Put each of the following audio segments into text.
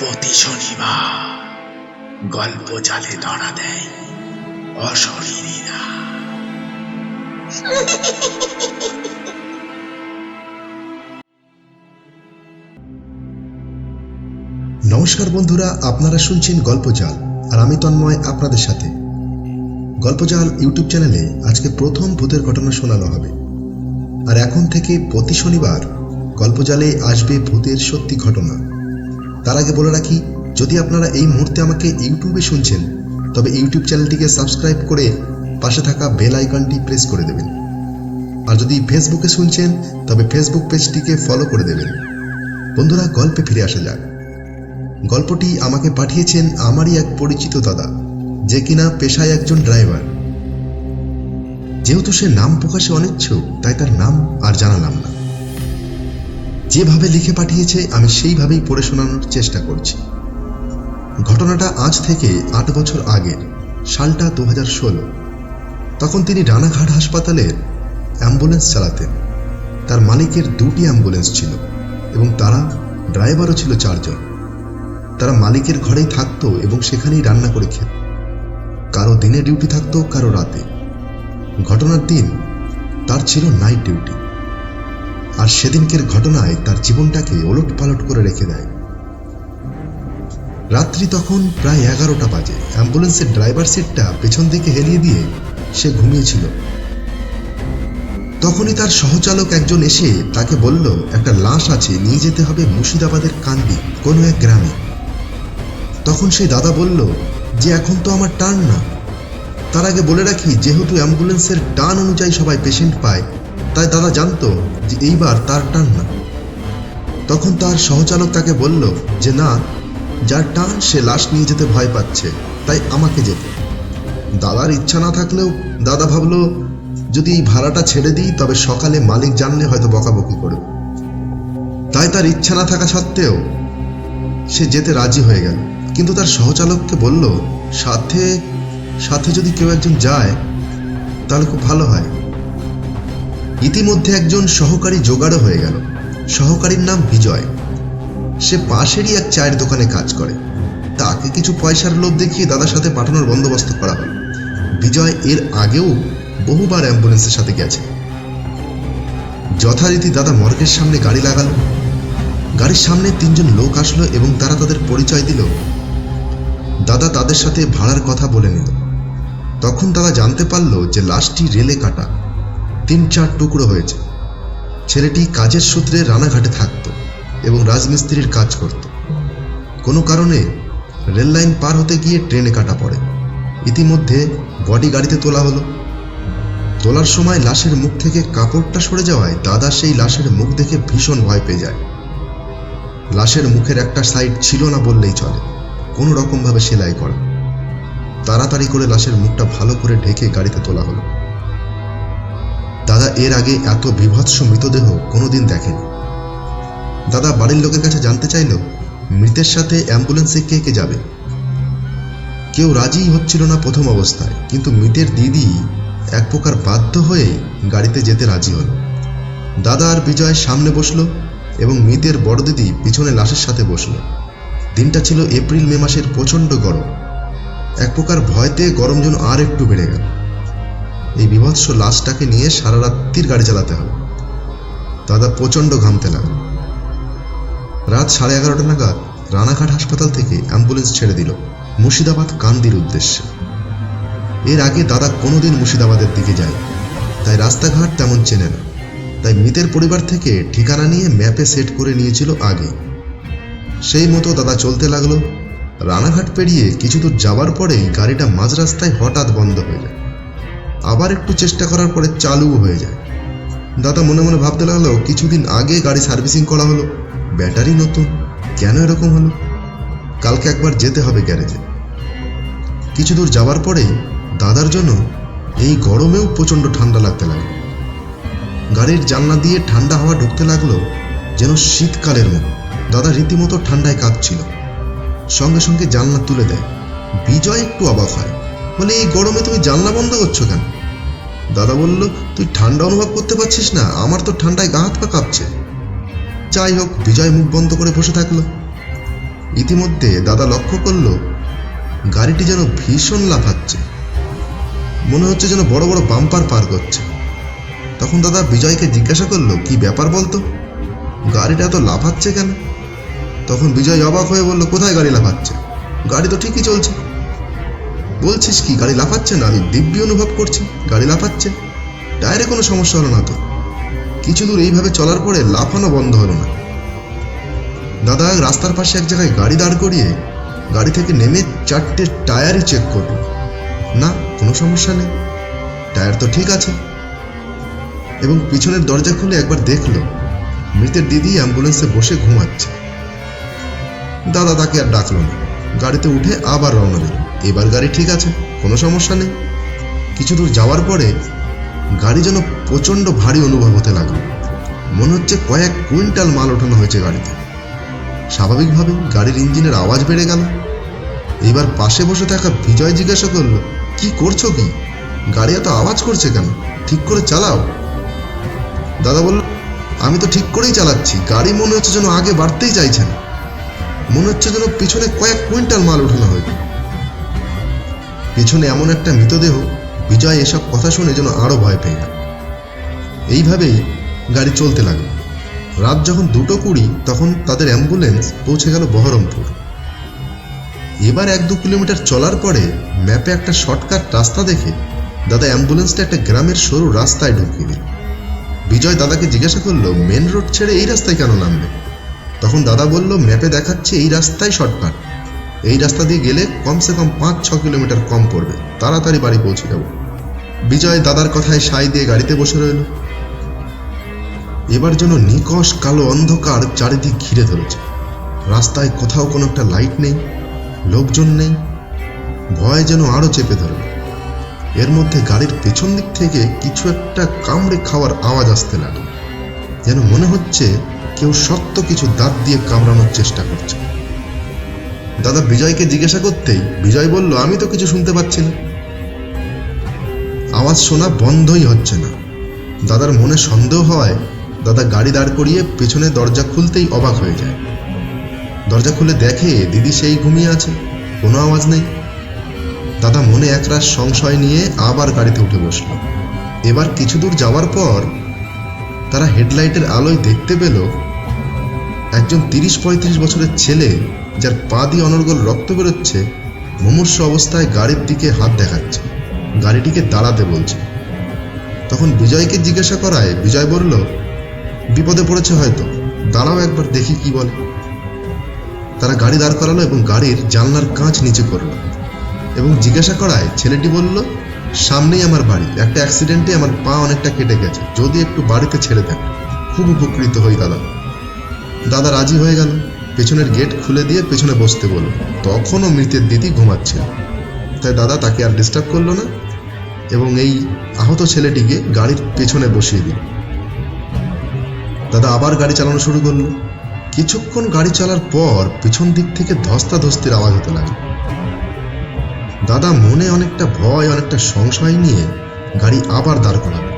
প্রতি শনিবার গল্প জালে ধরা দেয় অশরীরীরা। নমস্কার বন্ধুরা, আপনারা শুনছেন গল্পজাল আর আমি তন্ময় আপনাদের সাথে। গল্পজাল ইউটিউব চ্যানেলে আজকে প্রথম ভূতের ঘটনা শোনানো হবে। আর এখন থেকে প্রতি শনিবার গল্পজালে আসবে ভূতের সত্যি ঘটনা। তার আগে বলে রাখি, যদি আপনারা এই মুহূর্তে আমাকে ইউটিউবে শুনছেন, তবে ইউটিউব চ্যানেলটিকে সাবস্ক্রাইব করে পাশে থাকা বেল আইকনটি প্রেস করে দেবেন। আর যদি ফেসবুকে শুনছেন, তবে ফেসবুক পেজটিকে ফলো করে দেবেন। বন্ধুরা, গল্পে ফিরে আসা যাক। গল্পটি আমাকে পাঠিয়েছেন আমারই এক পরিচিত দাদা, যে কিনা পেশায় একজন ড্রাইভার। যেহেতু সে নাম প্রকাশে অনিচ্ছুক, তাই তার নাম আর জানালাম না। যেভাবে লিখে পাঠিয়েছে, আমি সেইভাবেই পড়ে শোনানোর চেষ্টা করছি। ঘটনাটা আজ থেকে আট বছর আগের, সালটা দু ষোলো। তখন তিনি রানাঘাট হাসপাতালের অ্যাম্বুলেন্স চালাতেন। তার মালিকের দুটি অ্যাম্বুলেন্স ছিল এবং তারা ড্রাইভারও ছিল চারজন। তারা মালিকের ঘরেই থাকতো এবং সেখানেই রান্না করে খেত। কারও দিনে ডিউটি থাকতো, কারও রাতে। ঘটনার দিন তার ছিল নাইট ডিউটি। আর সেদিনকের ঘটনায় তার জীবনটাকে ওলট পালট করে রেখে দেয়। রাত্রি তখন প্রায় এগারোটা বাজে। অ্যাম্বুলেন্সের ড্রাইভার সিটটা পেছন দিকে হেলিয়ে দিয়ে সে ঘুমিয়েছিল। তখনই তার সহচালক একজন এসে তাকে বলল, একটা লাশ আছে, নিয়ে যেতে হবে মুর্শিদাবাদের কান্দি, কোনো এক গ্রামে। তখন সেই দাদা বলল, যে এখন তো আমার টার্ন না। তার আগে বলে রাখি, যেহেতু অ্যাম্বুলেন্সের টান অনুযায়ী সবাই পেশেন্ট পায় তাই দাদা জানতো যে এইবার তার টান না। তখন তার সহচালক তাকে বলল যে, না, যার টান সে লাশ নিয়ে যেতে ভয় পাচ্ছে, তাই আমাকে যেতে। দাদার ইচ্ছা না থাকলেও দাদা ভাবল, যদি এই ভাড়াটা ছেড়ে দিই, তবে সকালে মালিক জানলে হয়তো বকাবকি করবে। তাই তার ইচ্ছা না থাকা সত্ত্বেও সে যেতে রাজি হয়ে গেল। কিন্তু তার সহচালককে বলল, সাথে সাথে যদি কেউ একজন যায়, তাহলে খুব ভালো হয়। ইতিমধ্যে একজন সহকারী জোগাড়ও হয়ে গেল। সহকারীর নাম বিজয়। সে পাশেরই এক চায়ের দোকানে কাজ করে। তাকে কিছু পয়সার লোভ দেখিয়ে দাদার সাথে পাঠানোর বন্দোবস্ত করা হলো বিজয় এর আগেও বহুবার অ্যাম্বুলেন্সের সাথে গেছে। যথারীতি দাদা মর্গের সামনে গাড়ি লাগালো। গাড়ির সামনে তিনজন লোক আসলো এবং তারা তাদের পরিচয় দিল। দাদা তাদের সাথে ভাড়ার কথা বলে নিল। তখন তারা জানতে পারল যে লাশটি রেলে কাটা। তিন চার টুকরো হয়েছে। ছেলেটি কাজের সূত্রে রানাঘাটে থাকত এবং রাজমিস্ত্রির কাজ করত। কোনো কারণে রেল লাইন পার হতে গিয়ে ট্রেনে কাটা পড়ে। ইতিমধ্যে বডি গাড়িতে তোলা হলো। তোলার সময় লাশের মুখ থেকে কাপড়টা সরে যাওয়ায় দাদা সেই লাশের মুখ দেখে ভীষণ ভয় পেয়ে যায়। লাশের মুখের একটা সাইড ছিল না বললেই চলে। কোনো রকমভাবে সেলাই করা। তাড়াতাড়ি করে লাশের মুখটা ভালো করে ঢেকে গাড়িতে তোলা হলো। এর আগে এত বিভৎস মৃতদেহ কোনোদিন দেখেনি। দাদা, বাড়ির লোকের কাছে জানতে চাইল, মৃতের সাথে অ্যাম্বুলেন্সে কে কে যাবে? কেউ রাজিই হচ্ছিল না প্রথম অবস্থায়, কিন্তু মৃতের দিদি এক প্রকার বাধ্য হয়ে গাড়িতে যেতে রাজি হলো। দাদা আর বিজয় সামনে বসল এবং মৃতের বড় দিদি পিছনে লাশের সাথে বসল। দিনটা ছিল এপ্রিল মে মাসের প্রচণ্ড গরম। এক প্রকার ভয়তে গরম যেন আর একটু বেড়ে গেল। এই বিভৎস লাশটাকে নিয়ে সারা রাত্রির গাড়ি চালাতে হবে। দাদা প্রচণ্ড ঘামতে লাগল রাত সাড়ে এগারোটা নাগাদ রানাঘাট হাসপাতাল থেকে অ্যাম্বুলেন্স ছেড়ে দিল মুর্শিদাবাদ কান্দির উদ্দেশ্যে। এর আগে দাদা কোনোদিন মুর্শিদাবাদের দিকে যায় তাই রাস্তাঘাট তেমন চেনে না। তাই মৃতের পরিবার থেকে ঠিকানা নিয়ে ম্যাপে সেট করে নিয়েছিল আগে। সেই মতো দাদা চলতে লাগল। রানাঘাট পেরিয়ে কিছু দূর যাওয়ার পরেই গাড়িটা মাঝ রাস্তায় হঠাৎ বন্ধ হয়ে যায় আবার একটু চেষ্টা করার পরে চালুও হয়ে যায়। দাদা মনে মনে ভাবতে লাগল, কিছুদিন আগে গাড়ি সার্ভিসিং করা হলো, ব্যাটারি নতুন, কেন এরকম হলো? কালকে একবার যেতে হবে গ্যারেজে। কিছু দূর যাওয়ার পরেই দাদার জন্য এই গরমেও প্রচণ্ড ঠান্ডা লাগতে লাগল। গাড়ির জানলা দিয়ে ঠান্ডা হাওয়া ঢুকতে লাগল যেন শীতকালের মতো। দাদা রীতিমতো ঠান্ডায় কাঁপছিল। সঙ্গে সঙ্গে জানলা তুলে দেয়, বিজয় একটু অবাক হয়। বলে এই গরমে তুমি জানলা বন্ধ করছ কেন? দাদা বলল, তুই ঠান্ডা অনুভব করতে পারছিস না, আমার তো ঠান্ডায় গা হাত পা কাঁপছে। যাই হোক, বিজয় মুখ বন্ধ করে বসে থাকল। ইতিমধ্যে দাদা লক্ষ্য করল, গাড়িটি যেন ভীষণ লাফাচ্ছে। মনে হচ্ছে যেন বড় বড় বাম্পার পার করছে। তখন দাদা বিজয়কে জিজ্ঞাসা করল, কি ব্যাপার বলতো? গাড়িটা এত লাফাচ্ছে কেন? তখন বিজয় অবাক হয়ে বলল, কোথায় গাড়ি লাফাচ্ছে? গাড়ি তো ঠিকই চলছে। বলছিস কি, গাড়ি লাফাচ্ছে না? আমি দিব্যি অনুভব করছি, গাড়ি লাফাচ্ছে। টায়ারে কোনো সমস্যা হলো না তো। কিছু দূর এইভাবে চলার পরে লাফানো বন্ধ হলো না। দাদা, রাস্তার পাশে এক জায়গায় গাড়ি দাঁড় করিয়ে গাড়ি থেকে নেমে চারটে টায়ারই চেক করল না, কোনো সমস্যা নেই। টায়ার তো ঠিক আছে। এবং পিছনের দরজা খুলে একবার দেখল, মৃতের দিদি অ্যাম্বুলেন্সে বসে ঘুমাচ্ছে। দাদা তাকে আর ডাকলো না। গাড়িতে উঠে আবার রওনা দিল। এবার গাড়ি ঠিক আছে, কোনো সমস্যা নেই। কিছু দূর যাওয়ার পরে গাড়ি যেন প্রচণ্ড ভারী অনুভব হতে লাগল। মনে হচ্ছে কয়েক কুইন্টাল মাল ওঠানো হয়েছে গাড়িতে। স্বাভাবিকভাবে গাড়ির ইঞ্জিনের আওয়াজ বেড়ে গেল। এবার পাশে বসে থাকা বিজয় জিজ্ঞাসা করল, কি করছ কি? গাড়ি এত আওয়াজ করছে কেন? ঠিক করে চালাও। দাদা বলল, আমি তো ঠিক করেই চালাচ্ছি। গাড়ি মনে হচ্ছে যেন আগে বাড়তেই চাইছে না। মনে হচ্ছে যেন পিছনে কয়েক কুইন্টাল মাল ওঠানো হয়েছে। পিছনে এমন একটা মৃতদেহ বিজয় এসব কথা শুনে যেন আরও ভয় পেয়ে গেল। এইভাবেই গাড়ি চলতে লাগল। রাত যখন দুটো কুড়ি, তখন তাদের অ্যাম্বুলেন্স পৌঁছে গেল বহরমপুর। এবার এক দু কিলোমিটার চলার পরে ম্যাপে একটা শর্টকাট রাস্তা দেখে দাদা অ্যাম্বুলেন্সটা একটা গ্রামের সরু রাস্তায় ঢুকিয়ে দিল। বিজয় দাদাকে জিজ্ঞাসা করল, মেন রোড ছেড়ে এই রাস্তায় কেন নামবে তখন দাদা বলল, ম্যাপে দেখাচ্ছে এই রাস্তায় শর্টকাট। এই রাস্তা দিয়ে গেলে কমসে কম পাঁচ, ছ কিলোমিটার কম পড়বে। তাড়াতাড়ি বাড়ি পৌঁছে যাব। বিজয় দাদার কথায় সাই দিয়ে গাড়িতে বসে রইল। এবার যেন নিকশ কালো অন্ধকার চারিদিক ঘিরে ধরেছে। রাস্তায় কোথাও কোনো একটা লাইট নেই, লোকজন নেই, ভয় যেন আরও চেপে ধরল এর মধ্যে গাড়ির পেছন দিক থেকে কিছু একটা কামড়ে খাওয়ার আওয়াজ আসতে লাগল। যেন মনে হচ্ছে কেউ শক্ত কিছু দাঁত দিয়ে কামড়ানোর চেষ্টা করছে। দাদা বিজয়কে জিজ্ঞাসা করতেই বিজয় বলল, আমি তো কিছু শুনতে পাচ্ছি না। আওয়াজ শোনা বন্ধই হচ্ছে না। দাদার মনে সন্দেহ হয়, দাদা গাড়ি দাঁড় করিয়ে পেছনে দরজা খুলতেই অবাক হয়ে যায়। দরজা খুলে দেখে দিদি সেই ঘুমিয়ে আছে, কোনো আওয়াজ নেই। দাদা মনে একরাশ সংশয় নিয়ে আবার গাড়িতে উঠে বসল। এবার কিছু দূর যাওয়ার পর তারা হেডলাইটের আলোয় দেখতে পেল, একজন তিরিশ পঁয়ত্রিশ বছরের ছেলে যার পা দিয়ে অনর্গল রক্ত বেরোচ্ছে, মুমূর্ষ অবস্থায় গাড়ির দিকে হাত দেখাচ্ছে, গাড়িটিকে দাঁড়াতে বলছে। তখন বিজয়কে জিজ্ঞাসা করায়, বিজয় বলল, বিপদে পড়েছে হয়তো, দাঁড়াও একবার দেখি কি বলে। তারা গাড়ি দাঁড় করালো এবং গাড়ির জানলার কাঁচ নিচে করল এবং জিজ্ঞাসা করায়, ছেলেটি বলল, সামনেই আমার বাড়ি, একটা অ্যাক্সিডেন্টে আমার পা অনেকটা কেটে গেছে, যদি একটু বাড়িতে ছেড়ে দেন, খুব উপকৃত হই দাদা। দাদা রাজি হয়ে গেল। পেছনের গেট খুলে দিয়ে পেছনে বসতে বলল। তখনও মৃতের দিদি ঘুমাচ্ছে তাই দাদা তাকে আর ডিস্টার্ব করল না এবং এই আহত ছেলেটিকে গাড়ির পেছনে বসিয়ে দিল। দাদা আবার গাড়ি চালানো শুরু করল। কিছুক্ষণ গাড়ি চালার পর পিছন দিক থেকে ধস্তা ধস্তির আওয়াজ হতে লাগল। দাদা মনে অনেকটা ভয়, অনেকটা সংশয় নিয়ে গাড়ি আবার দাঁড় করালো।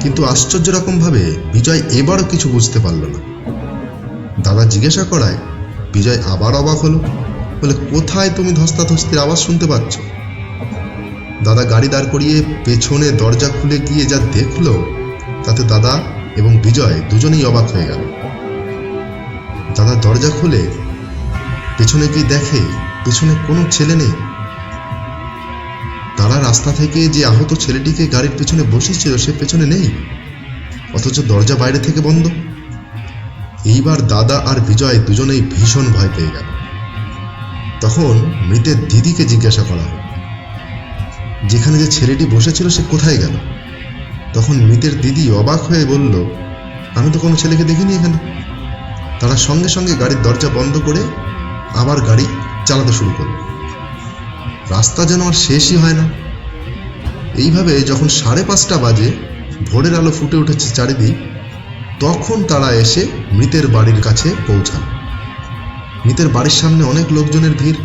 কিন্তু আশ্চর্য রকম ভাবে বিজয় এবারও কিছু বুঝতে পারল না। দাদা জিজ্ঞাসা করায়, বিজয় আবার অবাক হলো, বলে, কোথায় তুমি ধস্তাধস্তির আওয়াজ শুনতে পাচ্ছ? দাদা গাড়ি দাঁড় করিয়ে পেছনে দরজা খুলে গিয়ে যা দেখল, তাতে দাদা এবং বিজয় দুজনেই অবাক হয়ে গেল। দাদা দরজা খুলে, পেছনে গিয়ে দেখে, পেছনে কোনো ছেলে নেই। তারা রাস্তা থেকে যে আহত ছেলেটিকে গাড়ির পেছনে বসেছিল, সে পেছনে নেই, অথচ দরজা বাইরে থেকে বন্ধ। এইবার দাদা আর বিজয় দুজনেই ভীষণ ভয় পেয়ে গেল। তখন মৃতের দিদিকে জিজ্ঞাসা করা হয় যেখানে যে ছেলেটি বসেছিল সে কোথায় গেল? তখন মৃতের দিদি অবাক হয়ে বলল, আমি তো কোনো ছেলেকে দেখিনি এখানে। তারা সঙ্গে সঙ্গে গাড়ির দরজা বন্ধ করে আবার গাড়ি চালাতে শুরু করল। রাস্তা যেন আর শেষই হয় না। এইভাবে যখন সাড়ে পাঁচটা বাজে, ভোরের আলো ফুটে উঠেছে চারিদিক তখন তারা এসে মৃতের বাড়ির কাছে পৌঁছান। মৃতের বাড়ির সামনে অনেক লোকজনের ভিড়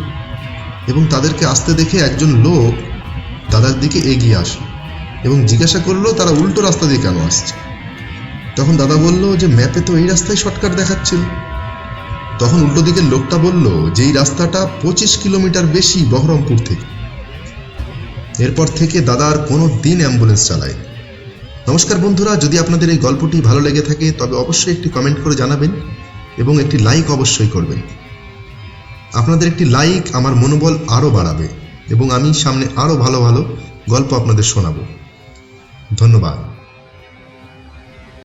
এবং তাদেরকে আসতে দেখে একজন লোক দাদার দিকে এগিয়ে আসলো এবং জিজ্ঞাসা করল, তারা উল্টো রাস্তা দিয়ে কেন আসছে? তখন দাদা বলল যে, ম্যাপে তো এই রাস্তায় শর্টকাট দেখাচ্ছিল। তখন উল্টো দিকের লোকটা বলল, যে এই রাস্তাটা পঁচিশ কিলোমিটার বেশি বহরমপুর থেকে। এরপর থেকে দাদা আর কোনো দিন অ্যাম্বুলেন্স চালায় নমস্কার বন্ধুরা, যদি আপনাদের এই গল্পটি ভালো লেগে থাকে, তবে অবশ্যই একটি কমেন্ট করে জানাবেন এবং একটি লাইক অবশ্যই করবেন। আপনাদের একটি লাইক আমার মনোবল আরও বাড়াবে এবং আমি সামনে আরও ভালো ভালো গল্প আপনাদের শোনাব। ধন্যবাদ।